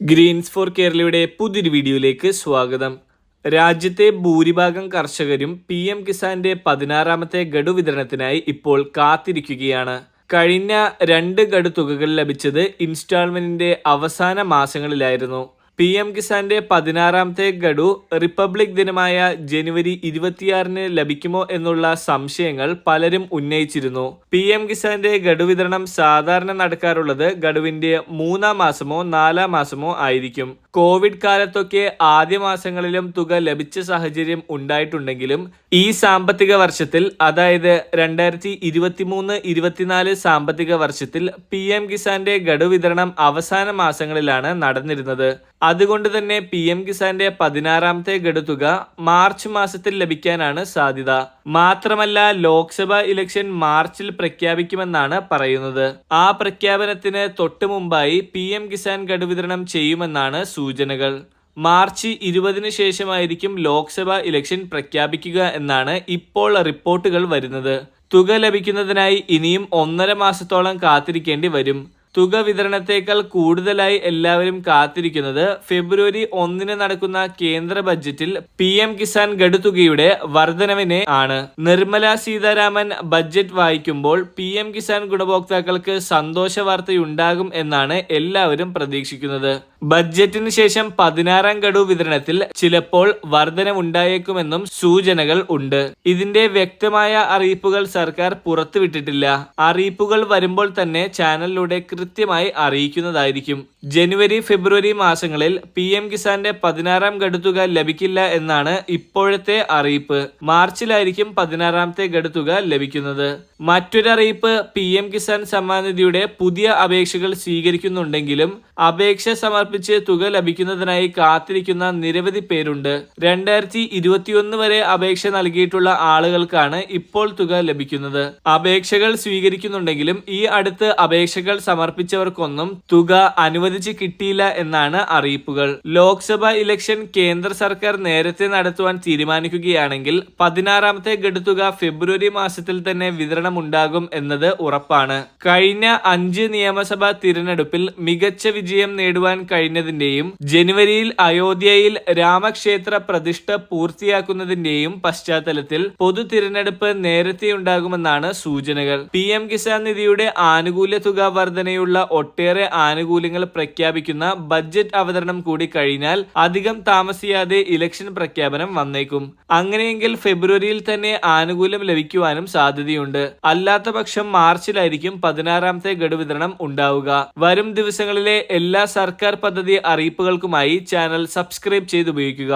Green's four കേരളയുടെ പുതിയൊരു വീഡിയോയിലേക്ക് സ്വാഗതം. രാജ്യത്തെ ഭൂരിഭാഗം കർഷകരും പി എം കിസാന്റെ പതിനാറാമത്തെ ഗഡു വിതരണത്തിനായി ഇപ്പോൾ കാത്തിരിക്കുകയാണ്. കഴിഞ്ഞ രണ്ട് ഗഡു തുകകൾ ലഭിച്ചത് ഇൻസ്റ്റാൾമെന്റിന്റെ അവസാന മാസങ്ങളിലായിരുന്നു. പി എം കിസാന്റെ പതിനാറാമത്തെ ഗഡു റിപ്പബ്ലിക് ദിനമായ ജനുവരി ഇരുപത്തിയാറിന് ലഭിക്കുമോ എന്നുള്ള സംശയങ്ങൾ പലരും ഉന്നയിച്ചിരുന്നു. പി എം കിസാന്റെ ഗഡു വിതരണം സാധാരണ നടക്കാറുള്ളത് ഗഡുവിന്റെ മൂന്നാം മാസമോ നാലാം മാസമോ ആയിരിക്കും. കോവിഡ് കാലത്തൊക്കെ ആദ്യ മാസങ്ങളിലും തുക ലഭിച്ച സാഹചര്യം ഉണ്ടായിട്ടുണ്ടെങ്കിലും ഈ സാമ്പത്തിക വർഷത്തിൽ അതായത് രണ്ടായിരത്തി ഇരുപത്തിമൂന്ന് ഇരുപത്തിനാല് സാമ്പത്തിക വർഷത്തിൽ പി എം കിസാന്റെ ഗഡു വിതരണം അവസാന മാസങ്ങളിലാണ് നടന്നിരുന്നത്. അതുകൊണ്ട് തന്നെ പി എം കിസാന്റെ പതിനാറാമത്തെ ഗഡുതുക മാർച്ച് മാസത്തിൽ ലഭിക്കാനാണ് സാധ്യത. മാത്രമല്ല ലോക്സഭാ ഇലക്ഷൻ മാർച്ചിൽ പ്രഖ്യാപിക്കുമെന്നാണ് പറയുന്നത്. ആ പ്രഖ്യാപനത്തിന് തൊട്ടു മുമ്പായി പി എം കിസാൻ ഗഡു വിതരണം ചെയ്യുമെന്നാണ് സൂചനകൾ. മാർച്ച് ഇരുപതിന് ശേഷമായിരിക്കും ലോക്സഭാ ഇലക്ഷൻ പ്രഖ്യാപിക്കുക എന്നാണ് ഇപ്പോൾ റിപ്പോർട്ടുകൾ വരുന്നത്. തുക ലഭിക്കുന്നതിനായി ഇനിയും ഒന്നര മാസത്തോളം കാത്തിരിക്കേണ്ടി വരും. തുക വിതരണത്തേക്കാൾ കൂടുതലായി എല്ലാവരും കാത്തിരിക്കുന്നത് ഫെബ്രുവരി ഒന്നിന് നടക്കുന്ന കേന്ദ്ര ബജറ്റിൽ പി എം കിസാൻ ഗഡുതുകയുടെ വർധനവിനെ ആണ്. നിർമ്മല സീതാരാമൻ ബജറ്റ് വായിക്കുമ്പോൾ പി എം കിസാൻ ഗുണഭോക്താക്കൾക്ക് സന്തോഷ വാർത്തയുണ്ടാകും എന്നാണ് എല്ലാവരും പ്രതീക്ഷിക്കുന്നത്. ബഡ്ജറ്റിന് ശേഷം പതിനാറാം ഗഡു വിതരണത്തിൽ ചിലപ്പോൾ വർധനവുണ്ടായേക്കുമെന്നും സൂചനകൾ ഉണ്ട്. ഇതിന്റെ വ്യക്തമായ അറിയിപ്പുകൾ സർക്കാർ പുറത്തുവിട്ടിട്ടില്ല. അറിയിപ്പുകൾ വരുമ്പോൾ തന്നെ ചാനലിലൂടെ കൃത്യമായി അറിയിക്കുന്നതായിരിക്കും. ജനുവരി ഫെബ്രുവരി മാസങ്ങളിൽ പി എം കിസാന്റെ പതിനാറാം ഗഡുതുക ലഭിക്കില്ല എന്നാണ് ഇപ്പോഴത്തെ അറിയിപ്പ്. മാർച്ചിലായിരിക്കും പതിനാറാമത്തെ ഗഡുതുക ലഭിക്കുന്നത്. മറ്റൊരറിയിപ്പ് പി എം കിസാൻ സമ്മാനിധിയുടെ പുതിയ അപേക്ഷകൾ സ്വീകരിക്കുന്നുണ്ടെങ്കിലും അപേക്ഷ സമർപ്പിച്ച് തുക ലഭിക്കുന്നതിനായി കാത്തിരിക്കുന്ന നിരവധി പേരുണ്ട്. രണ്ടായിരത്തി ഇരുപത്തിയൊന്ന് വരെ അപേക്ഷ നൽകിയിട്ടുള്ള ആളുകൾക്കാണ് ഇപ്പോൾ തുക ലഭിക്കുന്നത്. അപേക്ഷകൾ സ്വീകരിക്കുന്നുണ്ടെങ്കിലും ഈ അടുത്ത് അപേക്ഷകൾ സമർപ്പിച്ചവർക്കൊന്നും തുക അനുവദിച്ച് കിട്ടിയില്ല എന്നാണ് അറിയിപ്പുകൾ. ലോക്സഭ ഇലക്ഷൻ കേന്ദ്ര സർക്കാർ നേരത്തെ നടത്തുവാൻ തീരുമാനിക്കുകയാണെങ്കിൽ പതിനാറാമത്തെ ഗഡുതുക ഫെബ്രുവരി മാസത്തിൽ തന്നെ വിതരണം ഉണ്ടാകും എന്നത് ഉറപ്പാണ്. കഴിഞ്ഞ അഞ്ച് നിയമസഭാ തിരഞ്ഞെടുപ്പിൽ മികച്ച വിജയം നേടുവാൻ കഴിഞ്ഞതിന്റെയും ജനുവരിയിൽ അയോധ്യയിൽ രാമക്ഷേത്ര പ്രതിഷ്ഠ പൂർത്തിയാക്കുന്നതിന്റെയും പശ്ചാത്തലത്തിൽ പൊതു തിരഞ്ഞെടുപ്പ് നേരത്തെയുണ്ടാകുമെന്നാണ് സൂചനകൾ. പി എം കിസാൻ നിധിയുടെ ആനുകൂല്യ തുക വർധനയുള്ള ഒട്ടേറെ ആനുകൂല്യങ്ങൾ പ്രഖ്യാപിക്കുന്ന ബഡ്ജറ്റ് അവതരണം കൂടി കഴിഞ്ഞാൽ അധികം താമസിയാതെ ഇലക്ഷൻ പ്രഖ്യാപനം വന്നേക്കും. അങ്ങനെയെങ്കിൽ ഫെബ്രുവരിയിൽ തന്നെ ആനുകൂല്യം ലഭിക്കുവാനും സാധ്യതയുണ്ട്. അല്ലാത്ത പക്ഷം മാർച്ചിലായിരിക്കും പതിനാറാമത്തെ ഗഡു വിതരണം ഉണ്ടാവുക. വരും ദിവസങ്ങളിലെ എല്ലാ സർക്കാർ പദ്ധതി അറിയിപ്പുകൾക്കുമായി ചാനൽ സബ്സ്ക്രൈബ് ചെയ്ത് ഉപയോഗിക്കുക